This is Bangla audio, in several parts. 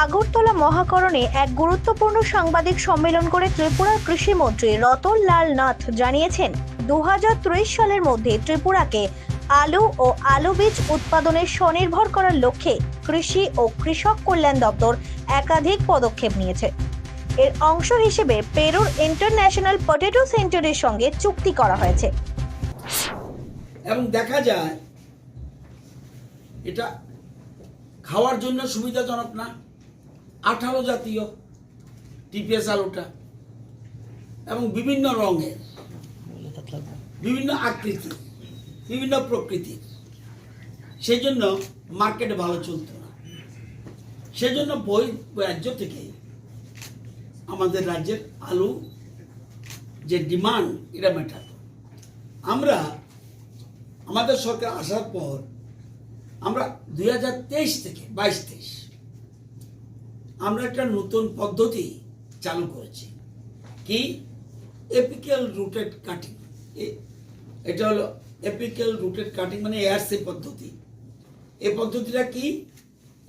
আগরতলা মহাকরণে এক গুরুত্বপূর্ণ সাংবাদিক সম্মেলন করে ত্রিপুরার কৃষিমন্ত্রী রতন লাল নাথ জানিয়েছেন দু সালের মধ্যে ত্রিপুরাকে আলু ও আলু বীজ উৎপাদনে স্বনির্ভর করার লক্ষ্যে কৃষি ও কৃষক কল্যাণ দপ্তর একাধিক পদক্ষেপ নিয়েছে। এর অংশ হিসেবে পেরুর ইন্টারন্যাশনাল পটেটো সেন্টারের সঙ্গে চুক্তি করা হয়েছে। এবং দেখা যায়, এটা খাওয়ার জন্য সুবিধাজনক না। আঠালো জাতীয় টিপিএস আলুটা এবং বিভিন্ন রঙের, বিভিন্ন আকৃতি, বিভিন্ন প্রকৃতির সেই জন্য মার্কেটে ভালো চলতো না। সেজন্য বই রাজ্য থেকে আমাদের রাজ্যের আলু যে ডিমান্ড এটা মেটাতো। আমরা, আমাদের সরকার আসার পর আমরা দুই হাজার তেইশ থেকে বাইশ তেইশ আমরা একটা নতুন পদ্ধতি চালু করেছি। কি? এপিক্যাল রুটেড কাটিং এটা হলো এপিক্যাল রুটেড কাটিং মানে এআরসি পদ্ধতি। এই পদ্ধতিটা কি?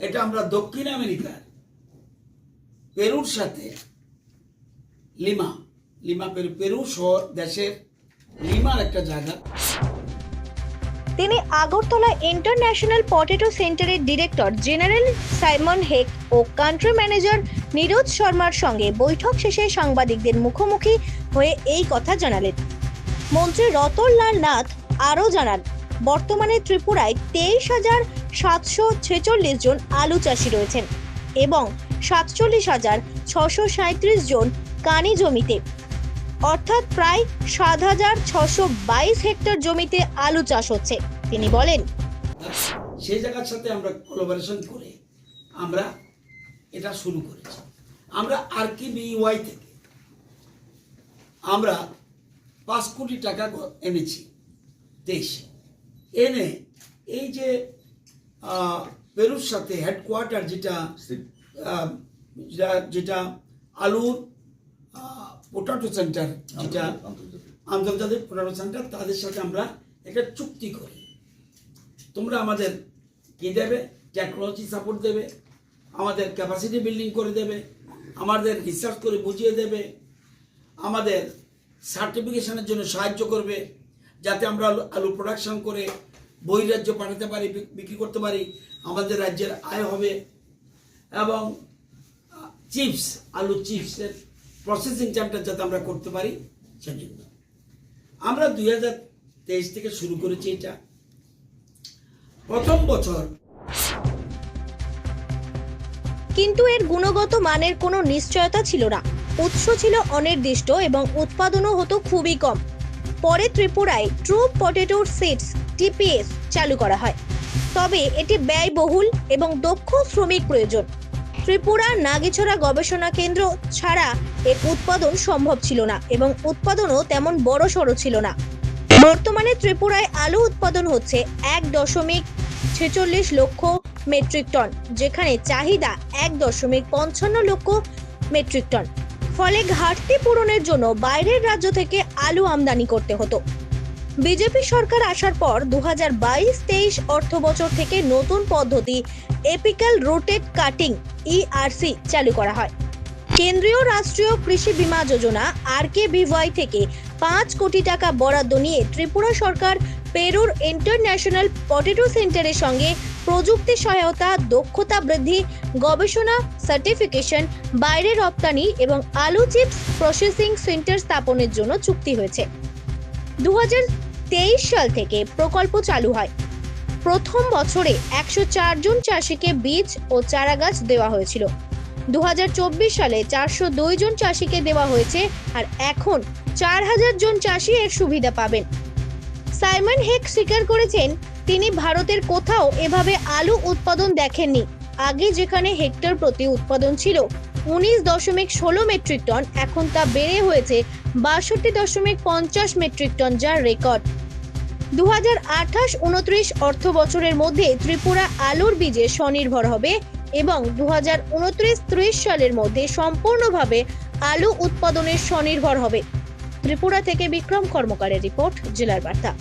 এটা আমরা দক্ষিণ আমেরিকার পেরুর সাথে লিমা লিমা পেরু পেরু শহর দেশের লিমার একটা জায়গা। তিনি আগরতলা ইন্টারন্যাশনাল পটেটো সেন্টারের ডিরেক্টর জেনারেল সাইমন হেক ও কান্ট্রি ম্যানেজার নীরজ শর্মার সঙ্গে বৈঠক শেষে সাংবাদিকদের মুখোমুখি হয়ে এই কথা জানালেন। মন্ত্রী রতনলাল নাথ আরও জানান, বর্তমানে ত্রিপুরায় তেইশ হাজার সাতশো ছেচল্লিশ জন আলু চাষি রয়েছেন এবং সাতচল্লিশ হাজার ছশো সাঁত্রিশ জন কানি জমিতে। অর্থাৎ প্রায় সাত হাজার ছশো বাইশ হেক্টর জমিতে আলু চাষ হচ্ছে। তিনি বলেন সেই জায়গার সাথে আমরা কোলাবোরেশন করে আমরা এটা শুরু করেছি। আমরা আর কি বিওয়াই থেকে আমরা পাঁচ কোটি টাকা এনেছি দেশে। এনে এই যে আহ, পেরুর সাথে হেডকোয়ার্টার যেটা আহ, যেটা- যেটা আলুর পোটাটো সেন্টার যেটা আন্তর্জাতিক। পোটাটো সেন্টার তাদের সাথে আমরা একটা চুক্তি করি। তোমরা আমাদের কি দেবে? টেকনোলজি সাপোর্ট দেবে। আমাদের ক্যাপাসিটি বিল্ডিং করে দেবে। আমাদের রিসার্চ করে বুঝিয়ে দেবে। আমাদের সার্টিফিকেশনের জন্য সাহায্য করবে। যাতে আমরা আলু প্রোডাকশন করে বহিরাজ্য পাঠাতে পারি বিক্রি করতে পারি। আমাদের রাজ্যের আয় হবে। এবং চিপস আলু চিপসের প্রসেসিং সেন্টার যাতে আমরা করতে পারি, সেজন্য। আমরা দুই হাজার তেইশ থেকে শুরু করেছি এটা। প্রথম বছর। কিন্তু এর গুণগত মানের কোনো নিশ্চয়তা ছিল না। উৎস ছিল অনির্দিষ্ট এবং উৎপাদনও হতো খুবই কম। পরে ত্রিপুরায় ট্রু পটেটো সিডস, টিপিএস চালু করা হয়। তবে এটি ব্যয়বহুল এবং দক্ষ শ্রমিক প্রয়োজন। ত্রিপুরা নাগিছড়া গবেষণা কেন্দ্র ছাড়া এর উৎপাদন সম্ভব ছিল না এবং উৎপাদনও তেমন বড় সড়ো ছিল না। বর্তমানে ত্রিপুরায় আলু উৎপাদন হচ্ছে এক দশমিক ছেচল্লিশ লক্ষ মেট্রিক টন, যেখানে চাহিদা এক দশমিক পঞ্চান্ন লক্ষ মেট্রিক টন। ফলে ঘাটতি পূরণের জন্য বাইরের রাজ্য থেকে আলু আমদানি করতে হতো। বিজেপি সরকার আসার পর দু হাজার বাইশ তেইশ অর্থ বছর থেকে নতুন পদ্ধতি এপিক্যাল রোটেড কাটিং ইআরসি চালু করা হয়। কেন্দ্রীয় রাষ্ট্রীয় কৃষি বীমা যোজনা আর কে থেকে পাঁচ কোটি টাকা বরাদ্দ নিয়ে ত্রিপুরা সরকার পেরুর ইন্টারন্যাশনাল পটেটো সেন্টারের সঙ্গে প্রযুক্তি সহায়তা, দক্ষতা বৃদ্ধি, গবেষণা, সার্টিফিকেশন, বাইরে রপ্তানি এবং আলু চিপস প্রসেসিং সেন্টার স্থাপনের জন্য চুক্তি হয়েছে। দু হাজার তেইশ সাল থেকে প্রকল্প চালু হয়। প্রথম বছরে একশো জন চাষিকে বীজ ও চারাগাছ দেওয়া হয়েছিল। দু হাজার চব্বিশ সালে চারশো দুই জন চাষিকে দেওয়া হয়েছে আর এখন চার হাজার জন চাষি এর সুবিধা পাবেন। সাইমন হেক স্বীকার করেছেন, তিনি ভারতের কোথাও এভাবে আলু উৎপাদন দেখেননি। আগে যেখানে হেক্টর প্রতি উৎপাদন ছিল, উনিশ দশমিক ষোলো মেট্রিক টন, এখন তা বেড়ে হয়েছে বাষট্টি দশমিক পঞ্চাশ মেট্রিক টন, যার রেকর্ড। দু হাজার আঠাশ উনত্রিশ অর্থ বছরের মধ্যে ত্রিপুরা আলুর বীজে স্বনির্ভর হবে এবং দু হাজার সালের মধ্যে সম্পূর্ণভাবে আলু উৎপাদনের স্বনির্ভর হবে। ত্রিপুরা থেকে বিক্রম কর্মকারের রিপোর্ট, জেলার বার্তা।